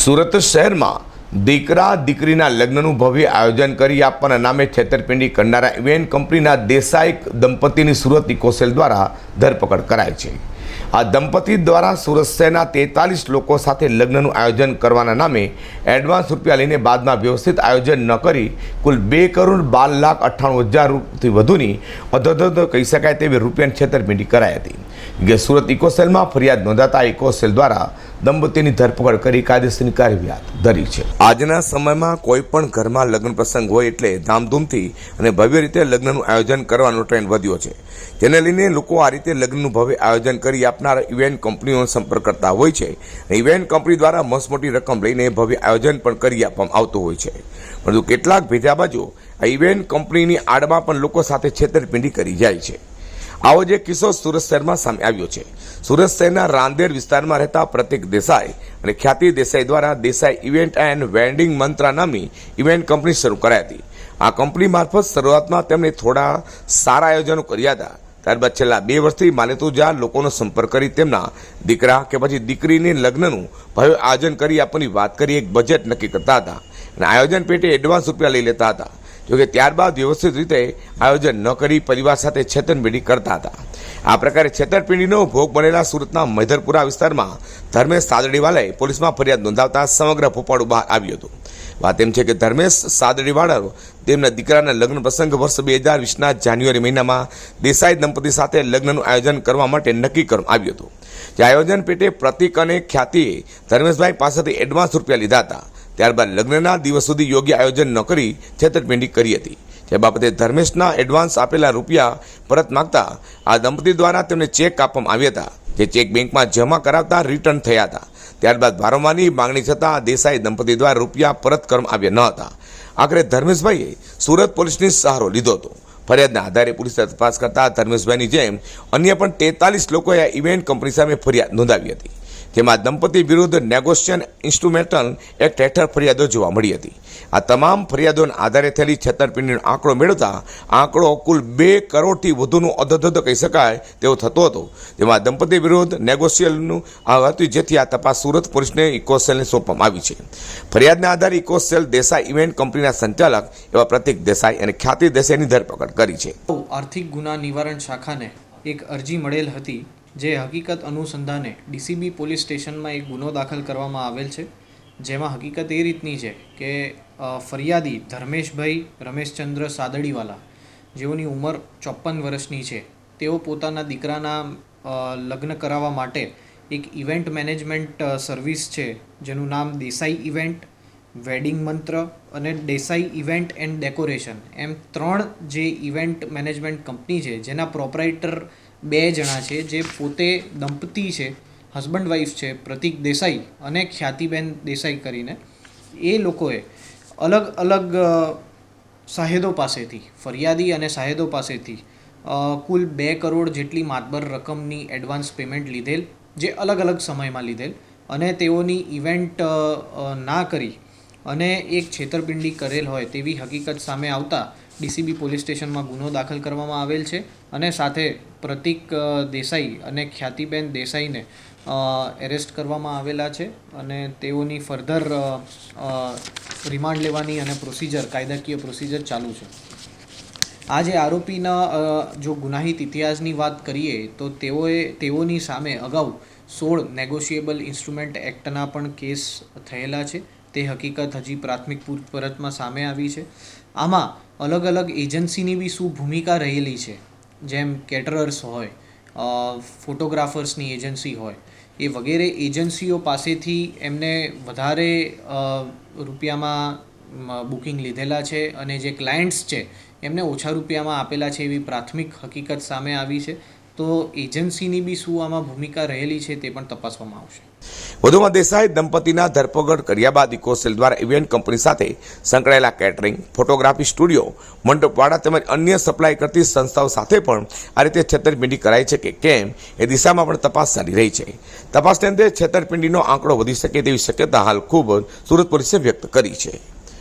સુરત શહેરમાં દીકરા, દીકરીના લગ્નનું ભવ્ય આયોજન કરી આપવાના નામે છેતરપિંડી કરનારા ઇવેન્ટ કંપનીના દેસાઈ દંપતીની સુરત ઇકોસેલ દ્વારા ધરપકડ કરાઈ છે. આ દંપતી દ્વારા સુરત શહેરના તેતાલીસ લોકો સાથે લગ્નનું આયોજન કરવાના નામે એડવાન્સ રૂપિયા લઈને બાદમાં વ્યવસ્થિત આયોજન ન કરી કુલ બે કરોડ બાર લાખ અઠ્ઠાણું હજારથી વધુની અધધ કહી શકાય તેવી રૂપિયાની છેતરપિંડી કરાઈ હતી. કે સુરત ઇકોસેલમાં ફરિયાદ નોંધાતા ઇકોસેલ દ્વારા દંપતીની ધરપકડ કરી કાયદેસરની કાર્યવાહી ધરી છે. આજના સમયમાં કોઈ પણ ઘરમાં લગ્ન પ્રસંગ હોય એટલે ધામધૂમથી અને ભવ્ય રીતે લગ્નનું આયોજન કરવાનો ટ્રેન્ડ વધ્યો છે. જેને લઈને લોકો આ રીતે લગ્નનું ભવ્ય આયોજન કરી આપનાર ઇવેન્ટ કંપનીઓનો સંપર્ક કરતા હોય છે. ઇવેન્ટ કંપની દ્વારા મોટી રકમ લઈને ભવ્ય આયોજન પણ કરી આપવામાં આવતું હોય છે. પરંતુ કેટલાક ભેજાબાજો આ ઇવેન્ટ કંપનીની આડમાં પણ લોકો સાથે છેતરપિંડી કરી જાય છે. આવો જ કિસ્સો સુરત શહેરમાં સામે આવ્યો છે. સુરત શહેરના રાંદેર વિસ્તારમાં રહેતા પ્રતિક દેસાઈ અને ખ્યાતિ દેસાઈ દ્વારા Desai event and wedding Mantra નામની ઇવેન્ટ કંપની શરૂ કરાઈ હતી. આ કંપની મારફત શરૂઆતમાં તેમણે થોડા સારા આયોજનો કર્યા હતા. ત્યારબાદ છેલ્લા બે વર્ષથી માલેતુજા લોકોનો સંપર્ક કરી તેમના દીકરા કે પછી દીકરીને લગ્નનું ભવ્ય આયોજન કરી આપવાની વાત કરી એક બજેટ નક્કી કરતા હતા. અને આયોજન પેટે એડવાન્સ રૂપિયા લઈ લેતા હતા. જોકે ત્યારબાદ વ્યવસ્થિત રીતે આયોજન ન કરી પરિવાર સાથે છેતરપિંડી કરતા હતા. આ પ્રકારે છેતરપિંડીનો ભોગ બનેલા સુરતના મૈધરપુરા વિસ્તારમાં ધર્મેશ સાદડીવાલાએ પોલીસમાં ફરિયાદ નોંધાવતા સમગ્ર ફોપાડું બહાર આવ્યું હતું. વાત એમ છે કે ધર્મેશ સાદડીવાળાઓ તેમના દીકરાના લગ્ન પ્રસંગ વર્ષ બે હજાર વીસના જાન્યુઆરી મહિનામાં દેસાઈ દંપતી સાથે લગ્નનું આયોજન કરવા માટે નક્કી કરવામાં આવ્યું હતું. જે આયોજન પેટે પ્રતિક અને ખ્યાતિએ ધર્મેશભાઈ પાસેથી એડવાન્સ રૂપિયા લીધા હતા. ત્યારબાદ લગ્નના દિવસ સુધી યોગ્ય આયોજન ન કરી છેતરપિંડી કરી હતી. જે બાબતે ધર્મેશના એડવાન્સ આપેલા રૂપિયા પરત માગતા આ દંપતી દ્વારા તેમને ચેક આપવામાં આવ્યા હતા, જે ચેક બેંકમાં જમા કરાવતા રિટર્ન થયા હતા. ત્યારબાદ વારંવારની માંગણી છતાં દેસાઈ દંપતી દ્વારા રૂપિયા પરત કરવામાં આવ્યા ન હતા. આખરે ધર્મેશભાઈએ સુરત પોલીસની સહારો લીધો હતો. ફરિયાદના આધારે પોલીસે તપાસ કરતા ધર્મેશભાઈની જેમ અન્ય પણ તેતાલીસ લોકોએ આ ઇવેન્ટ કંપની સામે ફરિયાદ નોંધાવી હતી. જેમાં દંપતી વિરુદ્ધ નેગોશિયન ઇન્સ્ટ્રુમેન્ટલ એક્ટ હેઠળ ફરિયાદો જોવા મળી હતી. આ તમામ ફરિયાદોના આધારે થયેલી છેતરપિંડીનો આંકડો મેળવતા આંકડો કુલ બે કરોડથી વધુનો અધધધ કહી શકાય તેવો થતો હતો. જેમાં દંપતી વિરુદ્ધ નેગોશિયલનું આ હતું જેથી આ તપાસ સુરત પોલીસને ઇકોસેલને સોંપવામાં આવી છે. ફરિયાદના આધારે ઇકોસેલ દેસાઈ ઇવેન્ટ કંપનીના સંચાલક એવા પ્રતિક દેસાઈ અને ખ્યાતિ દેસાઈની ધરપકડ કરી છે. આર્થિક ગુના નિવારણ શાખાને એક અરજી મળેલ હતી જે હકીકત અનુસંધાને ડીસીબી પોલીસ સ્ટેશનમાં એક ગુનો દાખલ કરવામાં આવેલ છે. જેમાં હકીકત એ રીતની છે કે ફરિયાદી ધર્મેશભાઈ રમેશચંદ્ર સાદડીવાલા, જેઓની ઉંમર ચોપન વર્ષની છે, તેઓ પોતાના દીકરાના લગ્ન કરાવવા માટે એક ઇવેન્ટ મેનેજમેન્ટ સર્વિસ છે, જેનું નામ દેસાઈ ઇવેન્ટ, વેડિંગ મંત્ર અને દેસાઈ ઇવેન્ટ એન્ડ ડેકોરેશન. એમ ત્રણ જે ઇવેન્ટ મેનેજમેન્ટ કંપની છે, જેના પ્રોપરાઇટર બે જણા છે જે પોતે દંપતી છે હસબન્ડ વાઈફ છે, પ્રતિક દેસાઈ અને ખ્યાતિબેન દેસાઈ કરીને. એ લોકોએ અલગ અલગ સાહેદો પાસેથી, ફરિયાદી અને સાહેદો પાસેથી કુલ બે કરોડ જેટલી માતબર રકમની એડવાન્સ પેમેન્ટ લીધેલ, જે અલગ અલગ સમયમાં લીધેલ અને તેઓની ઇવેન્ટ ના કરી અને એક છેતરપિંડી કરેલ હોય તેવી હકીકત સામે આવતા ડીસીબી પોલીસ સ્ટેશનમાં ગુનો દાખલ કરવામાં આવેલ છે અને સાથે પ્રતિક દેસાઈ અને ખ્યાતિબેન દેસાઈને એરેસ્ટ કરવામાં આવેલા છે અને તેઓની ફર્ધર રિમાન્ડ લેવાની અને પ્રોસિજર કાયદાકીય પ્રોસિજર ચાલુ છે. આજે આરોપીના જો ગુનાહિત ઇતિહાસની વાત કરીએ તો તેઓએ, તેઓની સામે અગાઉ સોળ નેગોશિયેબલ ઇન્સ્ટ્રુમેન્ટ એક્ટના પણ કેસ થયેલા છે. તે હકીકત હજી પ્રાથમિક પૂછપરછમાં સામે આવી છે. આમાં અલગ અલગ એજન્સીની બી શું ભૂમિકા રહેલી છે? જેમ કેટરર્સ હોય ફોટોગ્રાફર્સની એજન્સી હોય, એ વગેરે એજન્સીઓ પાસેથી એમને વધારે રૂપિયામાં બુકિંગ લીધેલા છે અને જે ક્લાયન્ટ્સ છે, એમને ઓછા રૂપિયામાં આપેલા છે એવી પ્રાથમિક હકીકત સામે આવી છે. તો એજન્સીની બી શું આમાં ભૂમિકા રહેલી છે તે પણ તપાસવામાં આવશે. વધુમાં દેસાઈ દંપતીના ધરપકડ કર્યા બાદ ઇકોસેલ દ્વારા ઇવેન્ટ કંપની સાથે સંકળાયેલા કેટરિંગ, ફોટોગ્રાફી સ્ટુડિયો મંડપવાળા તેમજ અન્ય સપ્લાય કરતી સંસ્થાઓ સાથે પણ આ રીતે છેતરપિંડી કરાઈ છે કે કેમ એ દિશામાં પણ તપાસ ચાલી રહી છે. તપાસને અંતે છેતરપિંડીનો આંકડો વધી શકે તેવી શક્યતા હાલ ખૂબ સુરત પોલીસે વ્યક્ત કરી છે.